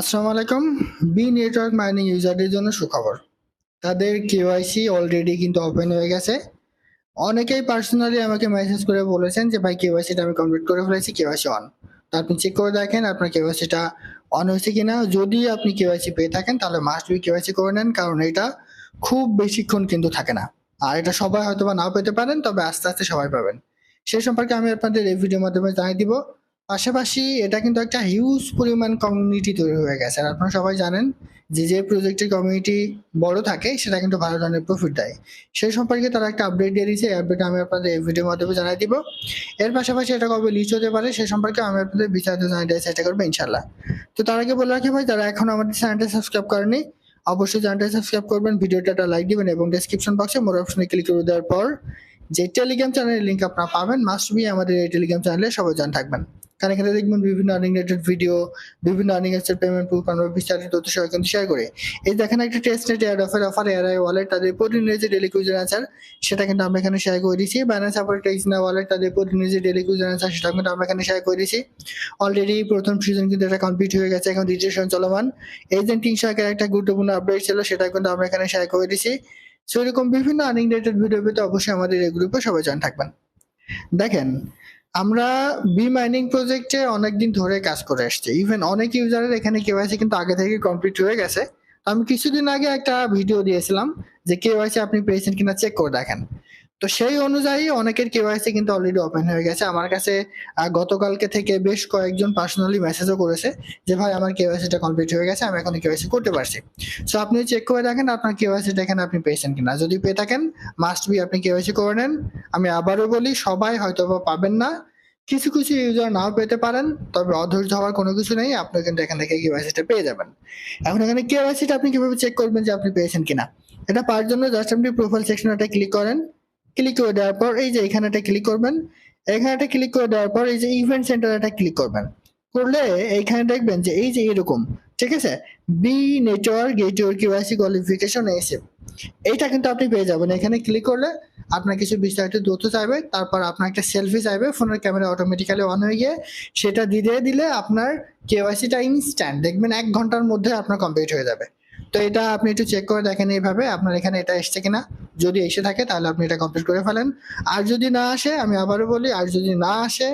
আসসালামু আলাইকুম। B network mining ইউজারদের জন্য সুখবর। তাদের কেওয়াইসি অলরেডি কিন্তু ওপেন হয়ে গেছে। অনেকেই পার্সোনালি আমাকে মেসেজ করে বলেছেন যে, ভাই কেওয়াইসিটা আমি কমপ্লিট করে ফেলেছি কেওয়াইসি অন তো আপনি চেক করে দেখেন আপনার কেওয়াইসিটা অন হয়েছে কিনা। যদি আপনি কেওয়াইসি পেয়ে থাকেন, তাহলে মাস্ট বি কেওয়াইসি করে নেন, কারণ এটা খুব বেশিক্ষণ কিন্তু থাকে না। আর এটা সবাই হয়তো বা নাও পেতে পারেন, তবে আস্তে আস্তে সবাই পাবেন। সেই সম্পর্কে আমি আপনাদের এই ভিডিওর মাধ্যমে জানিয়ে দিব। পাশাপাশি এটা কিন্তু একটা হিউজ পরিমাণ কমিউনিটি তৈরি হয়ে গেছে। আর আপনারা সবাই জানেন যে যে প্রজেক্টের কমিউনিটি বড় থাকে, সেটা কিন্তু ভালো ধরনের প্রফিট দেয়। সেই সম্পর্কে তারা একটা আপডেট দিয়ে দিয়েছে। এই আপডেট আমি আপনাদের এই ভিডিওর মাধ্যমে জানাই দিব। এর পাশাপাশি এটা কবে লিচ হতে পারে সে সম্পর্কে আমি আপনাদের বিস্তারিত জানিয়ে দেওয়ার চেষ্টা করব ইনশাল্লাহ তো তার আগে বলে রাখি ভাই, যারা এখন আমাদের চ্যানেলটা সাবস্ক্রাইব করেনি অবশ্যই চ্যানেলটা সাবস্ক্রাইব করবেন ভিডিওটা একটা লাইক দিবেন এবং ডেসক্রিপশন বক্সে মোর অপশনে ক্লিক করে দেওয়ার পর যে টেলিগ্রাম চ্যানেলের লিঙ্ক আপনারা পাবেন মাস্ট বি আমাদের এই টেলিগ্রাম চ্যানেলে সবাই জান থাকবেন। কারণ এখানে দেখবেন বিভিন্ন আর্নিং রিলেটেড ভিডিও বিভিন্ন আর্নিং এর পেমেন্ট প্রুফ আমরা বিস্তারিত তথ্য সহ কিন্তু শেয়ার করে। এই দেখেন একটা test net air offer offer air I wallet তাদের প্রতিনিধি যে ডেলি কুইজার আনসার সেটা কিন্তু আমরা এখানে শেয়ার করে দিয়েছি। ব্যালেন্স সাপোর্ট টেক্স না ওয়ালেট তাদের প্রতিনিধি যে ডেলি কুইজার আনসার সেটা কিন্তু আমরা এখানে শেয়ার করে দিয়েছি। অলরেডি প্রথম সিজন কিন্তু এটা কমপ্লিট হয়ে গেছে, এখন রেজিস্ট্রেশন চলমান। এজেন্টিং শাখার একটা গুরুত্বপূর্ণ আপডেট ছিল সেটা কিন্তু আমরা এখানে শেয়ার করে দিয়েছি। সো এরকম বিভিন্ন আর্নিং রিলেটেড ভিডিও পেতে অবশ্যই আমাদের এই গ্রুপে সবাই জয়েন থাকবেন। দেখেন আমরা বি মাইনিং প্রজেক্টে অনেকদিন ধরে কাজ করে আসছি। ইভেন অনেক ইউজারের এখানে কেওয়াইসি কিন্তু আগে থেকে কমপ্লিট হয়ে গেছে। আমি কিছুদিন আগে একটা ভিডিও দিয়েছিলাম যে কেওয়াইসি আপনি পেয়েছেন কিনা চেক করে দেখেন। তো সেই অনুযায়ী অনেকের কেওয়াইসি কিন্তু অলরেডি ওপেন হয়ে গেছে। আমার কাছে গতকালকে থেকে বেশ কয়েকজন পার্সোনালি মেসেজও করেছে যে, ভাই, আমার কেওয়াইসিটা কমপ্লিট হয়ে গেছে, আমি এখন কেওয়াইসি করতে পারছি। সো আপনি চেক করে দেখেন আপনার কেওয়াইসিটা এখানে আপনি পেয়েছেন কিনা। যদি পেয়ে থাকেন মাস্ট বি আপনি কেওয়াইসি করে নেন। আমি আবারও বলি, সবাই হয়তো পাবেন না। কিছু কিছু ইউজার নাও পেতে পারেন, তবে অধৈর্য হওয়ার কোনো কিছু নেই আপনি কিন্তু এখান থেকে কেওয়াইসিটা পেয়ে যাবেন। এখন এখানে কেওয়াইসিটা আপনি কীভাবে চেক করবেন যে আপনি পেয়েছেন কিনা? এটা পাওয়ার জন্য জাস্ট আপনি প্রোফাইল সেকশনটা ক্লিক করেন। ক্লিক করে দেওয়ার পর এই যে এখানেটা ক্লিক করবেন। এখানেটা ক্লিক করে দেওয়ার পর এই যে ইভেন্ট সেন্টারটা ক্লিক করবেন। করলে এইখানে দেখবেন যে এই যে এরকম, ঠিক আছে? বি নেটওয়ার্ক গেটওয়ার্ক কেওয়াইসি কোয়ালিফিকেশন এসে, এইটা কিন্তু আপনি পেয়ে যাবেন। এখানে ক্লিক করলে আপনার কিছু বিস্তারিত তথ্য চাইবে, তারপর আপনার একটা সেলফি চাইবে, ফোনের ক্যামেরা অটোমেটিক্যালি অন হয়ে গিয়ে সেটা দিয়ে দিলে আপনার কেওয়াইসিটা ইনস্ট্যান্ট দেখবেন এক ঘণ্টার মধ্যে আপনার কমপ্লিট হয়ে যাবে। তো এটা আপনি একটু চেক করে দেখেন এইভাবে, আপনার এখানে এটা এসছে কিনা। যদি এসে থাকে, তাহলে আপনি এটা কমপ্লিট করে ফেলেন। আর যদি না আসে, আমি আবারও বলি, আর যদি না আসে,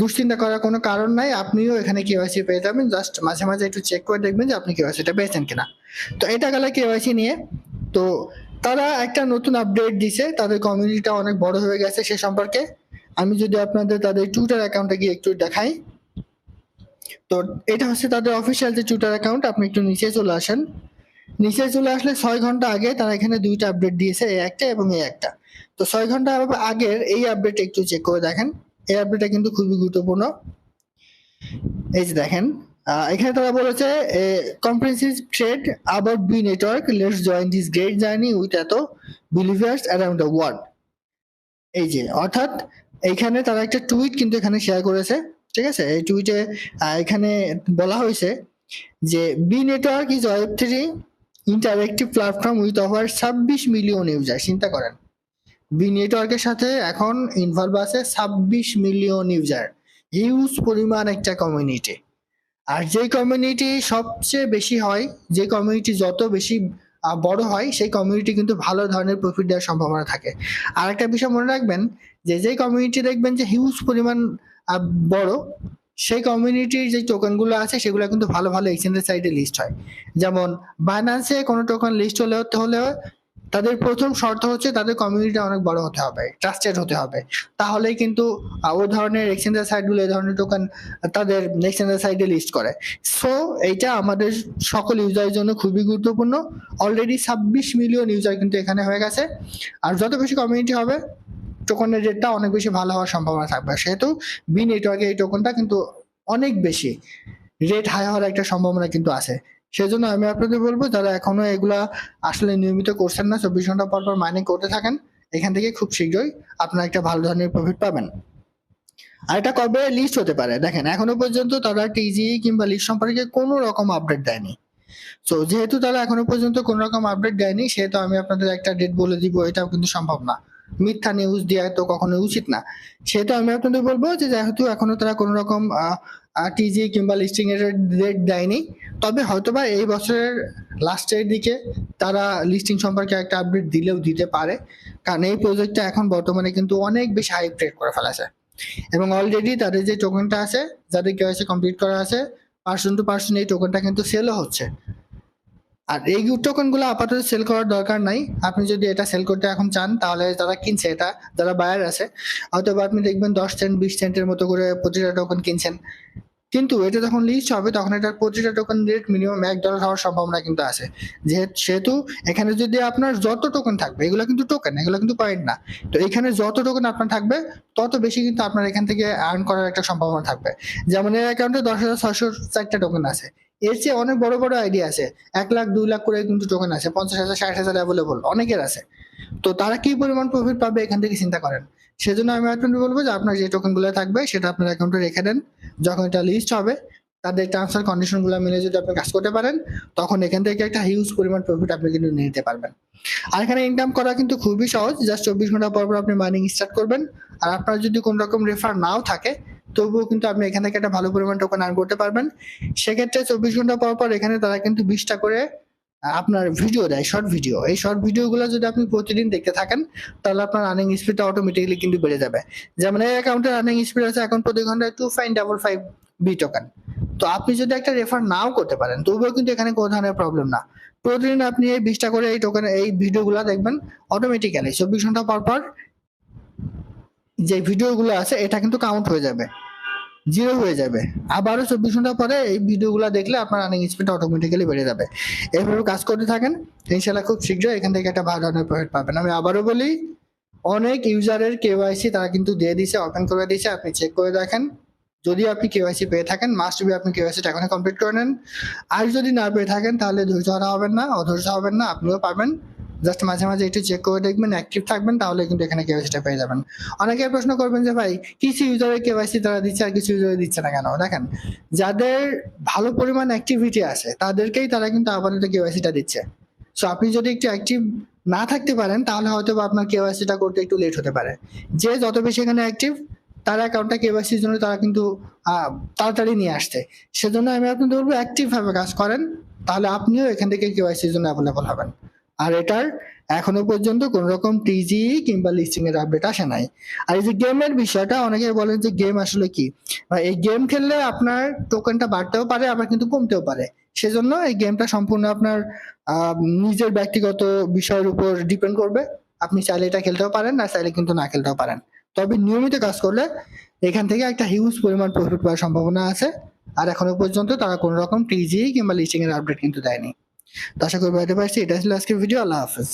দুশ্চিন্তা করার কোনো কারণ নাই। আপনিও এখানে কেওয়াইসি পেয়ে যাবেন। জাস্ট মাঝে মাঝে একটু চেক করে দেখবেন যে আপনি কেওয়াইসিটা পেয়েছেন কিনা। তো এটা গেলে কেওয়াইসি নিয়ে। তো তারা একটা নতুন আপডেট দিছে। তাদের কমিউনিটিটা অনেক বড় হয়ে গেছে সে সম্পর্কে। আমি যদি আপনাদের তাদের টুইটার অ্যাকাউন্টে গিয়ে একটু দেখাই। তো এটা হচ্ছে তাদের অফিসিয়াল যে টুইটার অ্যাকাউন্ট আপনি একটু নিচে চলে আসেন। নিচে চলে আসলে ছয় ঘণ্টা আগে তারা এখানে দুইটা আপডেট দিয়েছে এই একটা এবং এই একটা। তো ছয় ঘণ্টা আগের এই আপডেট একটু চেক করে দেখেন। এই আপডেটটা কিন্তু খুবই গুরুত্বপূর্ণ। এই যে দেখেন এখানে তারা বলেছে comprehensive trade about B network let's join this great journey with এত বিলিভার্স অ্যারাউন্ড দ্য ওয়ার্ল্ড এই যে, অর্থাৎ, এইখানে তারা একটা টুইট কিন্তু এখানে শেয়ার করেছে। ঠিক আছে? এই টুইটে এখানে বলা হয়েছে যে B network is web three interactive platform with over ছাব্বিশ মিলিয়ন ইউজার চিন্তা করেন। বি নেটওয়ার্কের সাথে এখন ইনভলভ আছে ছাব্বিশ মিলিয়ন ইউজার হিউজ পরিমাণ একটা কমিউনিটি আর যে কমিউনিটি সবচেয়ে বেশি হয়, যে কমিউনিটি যত বেশি বড় হয়, সেই কমিউনিটি কিন্তু ভালো ধরনের প্রফিট দেওয়ার সম্ভাবনা থাকে। আর একটা বিষয় মনে রাখবেন যে যে কমিউনিটি দেখবেন যে হিউজ পরিমাণ বড়, সেই কমিউনিটির যে টোকেনগুলো আছে, সেগুলো কিন্তু ভালো ভালো এক্সচেঞ্জের সাইডে লিস্ট হয়। যেমন বাইন্যান্সে কোনো টোকেন লিস্ট হলে হলে তাদের প্রথম শর্ত হচ্ছে তাদের কমিউনিটি অনেক বড় হতে হবে ট্রাস্টেড হতে হবে। তাহলেই কিন্তু ওই ধরনের এক্সচেঞ্জের সাইটগুলো এই ধরনের টোকেন তাদের এক্সচেঞ্জের সাইডে লিস্ট করে। সো এইটা আমাদের সকল ইউজারের জন্য খুবই গুরুত্বপূর্ণ। অলরেডি ছাব্বিশ মিলিয়ন ইউজার কিন্তু এখানে হয়ে গেছে। আর যত বেশি কমিউনিটি হবে টোকনের রেটটা অনেক বেশি ভালো হওয়ার সম্ভাবনা থাকবে। সেহেতু বি নেটওয়ার্কে এই টোকনটা কিন্তু অনেক বেশি রেট হাই হওয়ার একটা সম্ভাবনা কিন্তু আছে। সেজন্য আমি আপনাদের বলব, যারা এখনও এগুলা আসলে নিয়মিত করছেন না, চব্বিশ ঘণ্টা পর পর মাইনিং করতে থাকেন, এখান থেকে খুব শীঘ্রই আপনারা একটা ভালো ধরনের প্রফিট পাবেন। আর এটা কবে লিস্ট হতে পারে? দেখেন, এখনও পর্যন্ত তারা টিজি কিংবা লিস্ট সম্পর্কে কোনো রকম আপডেট দেয়নি। তো যেহেতু তারা এখনও পর্যন্ত কোনো রকম আপডেট দেয়নি, সেহেতু আমি আপনাদের একটা ডেট বলে দিব, এটাও কিন্তু সম্ভব না। মিথ্যা নিউজ দেওয়া তো কখনো উচিত না। সেহেতু আমি আপনাদের বলব যে, যেহেতু এখনও তারা কোনো রকম টিজি কিংবা লিস্টিং এর ডেট দেয়নি, তবে হয়তোবা এই বছরের লাস্টের দিকে তারা লিস্টিং সম্পর্কে একটা আপডেট দিলেও দিতে পারে। কারণ এই প্রজেক্টটা এখন বর্তমানে কিন্তু অনেক বেশি হাই ট্রেড করে ফেলেছে। এবং অলরেডি তাদের যে টোকেনটা আছে, যাদের কেওয়াইসি কমপ্লিট করা আছে পার্সন টু পার্সন এই টোকেনটা কিন্তু সেলও হচ্ছে। আর এই টোকেনগুলো আপাতত সেল করার দরকার নাই। আপনি যদি এটা সেল করতে এখন চান, তাহলে যারা কিনছে এটা, যারা বায়ার আছে হয়তো আপনি দেখবেন দশ সেন্ট বিশ সেন্টের মতো করে প্রতিটা টোকেন কিনছেন। কিন্তু এটা যখন লিস্ট হবে, তখন এটার প্রতিটা টোকেন রেট মিনিমাম এক ডলার হওয়ার সম্ভাবনা কিন্তু আছে। যেহেতু সেহেতু এখানে যদি আপনার যত টোকেন থাকবে, এগুলো কিন্তু টোকেন এগুলো কিন্তু পয়েন্ট না। তো এখানে যত টোকেন আপনার থাকবে, তত বেশি কিন্তু আপনার এখান থেকে আর্ন করার একটা সম্ভাবনা থাকবে। যেমন এই অ্যাকাউন্টে দশ হাজার ছয়শো চারটা টোকেন আছে। এর চেয়ে অনেক বড় বড় আইডিয়া আছে। এক লাখ, দুই লাখ করে কিন্তু টোকেন আছে, পঞ্চাশ হাজার, ষাট হাজার অ্যাভেলেবল অনেকের আছে। তো তারা কি পরিমাণ প্রফিট পাবে এখান থেকে চিন্তা করেন। সেজন্য আমি আপনাকে বলব যে আপনার যে টোকেনগুলো থাকবে সেটা আপনার অ্যাকাউন্টে রেখে দেন। যখন এটা লিস্ট হবে, তাদের টার্মস আর কন্ডিশনগুলো মিলে যদি আপনি কাজ করতে পারেন, তখন এখান থেকে একটা হিউজ পরিমাণ প্রফিট আপনি কিন্তু নিতে পারবেন। আর এখানে ইনকাম করা কিন্তু খুবই সহজ জাস্ট চব্বিশ ঘণ্টা পর পর আপনি মাইনিং স্টার্ট করবেন। আর আপনার যদি কোনো রকম রেফার নাও থাকে তবুও কিন্তু আপনি এখান থেকে একটা ভালো পরিমাণ টোকেন আর্ন করতে পারবেন। সেক্ষেত্রে চব্বিশ ঘণ্টা পর পর এখানে তারা কিন্তু বিশটা করে আপনার ভিডিও দেয় শর্ট ভিডিও এই শর্ট ভিডিওগুলো যদি আপনি প্রতিদিন দেখতে থাকেন, তাহলে আপনার রানিং স্পিডটা অটোমেটিক্যালি কিন্তু বেড়ে যাবে। যেমন এই অ্যাকাউন্টের রানিং স্পিড আছে এখন প্রতি ঘন্টায় two five double five B token তো আপনি যদি একটা রেফার নাও করতে পারেন, তবুও কিন্তু এখানে কোনো ধরনের প্রবলেম না। প্রতিদিন আপনি এই বিশটা করে এই টোকেন এই ভিডিওগুলো দেখবেন অটোমেটিক্যালি চব্বিশ ঘণ্টা পর পর যে ভিডিওগুলো আছে, এটা কিন্তু কাউন্ট হয়ে যাবে। জিরো হয়ে যাবে। আবারও চব্বিশ ঘণ্টা পরে এই ভিডিওগুলো দেখলে আপনার রানিং স্পিড অটোমেটিক্যালি বেড়ে যাবে। এভাবে কাজ করতে থাকেন ইনশাল্লাহ খুব শীঘ্রই এখান থেকে একটা ভালো ধরনের প্রফিট পাবেন। আমি আবারও বলি, অনেক ইউজারের কেওয়াইসি তারা কিন্তু দিয়ে দিয়েছে ওপেন করে দিয়েছে, আপনি চেক করে দেখেন। যদি আপনি কেওয়াইসি পেয়ে থাকেন মাস্ট বি আপনি কেওয়াইসিটা এখনই কমপ্লিট করে নেন। আর যদি না পেয়ে থাকেন, তাহলে ধৈর্য হবেন না, অধৈর্য হবেন না, আপনিও পাবেন। জাস্ট মাঝে মাঝে একটু চেক করে দেখবেন অ্যাক্টিভ থাকবেন, তাহলে কিন্তু এখানে কেওয়াইসিটা পেয়ে যাবেন। অনেকে প্রশ্ন করবেন যে, ভাই, কিছু ইউজারের কেওয়াইসি তারা দিচ্ছে আর কিছু ইউজারে দিচ্ছে না কেন? দেখেন, যাদের ভালো পরিমাণ অ্যাক্টিভিটি আছে, তাদেরকেই তারা কিন্তু আপাতত কেওয়াইসিটা দিচ্ছে। সো আপনি যদি একটু অ্যাক্টিভ না থাকতে পারেন, তাহলে হয়তো বা আপনার কেওয়াইসিটা করতে একটু লেট হতে পারে। যে যত বেশি এখানে অ্যাক্টিভ তার অ্যাকাউন্টটা কেওয়াইসির জন্য তারা কিন্তু তাড়াতাড়ি নিয়ে আসছে। সেজন্য আমি আপনাদের বলব অ্যাক্টিভভাবে কাজ করেন, তাহলে আপনিও এখান থেকে কেওয়াইসির জন্য অ্যাভেলেবল হবেন। আর এটার এখনও পর্যন্ত কোন রকম টিজি কিংবা লিস্টিং এর আপডেট আসে নাই। আর এই যে গেমের বিষয়টা অনেকে বলেন যে গেম আসলে কি? এই গেম খেললে আপনার টোকেনটা বাড়তেও পারে, আবার কিন্তু কমতেও পারে। সেজন্য এই গেমটা সম্পূর্ণ আপনার নিজের ব্যক্তিগত বিষয়ের উপর ডিপেন্ড করবে। আপনি চাইলে এটা খেলতেও পারেন আর চাইলে কিন্তু না খেলতেও পারেন। তবে নিয়মিত কাজ করলে এখান থেকে একটা হিউজ পরিমাণ প্রফিট পাওয়ার সম্ভাবনা আছে। আর এখনও পর্যন্ত তারা কোনো রকম টিজি কিংবা লিস্টিং এর আপডেট কিন্তু দেয়নি। তো আশা করি বুঝতে পারছি। এটা ছিল আজকের ভিডিও আল্লাহ হাফেজ।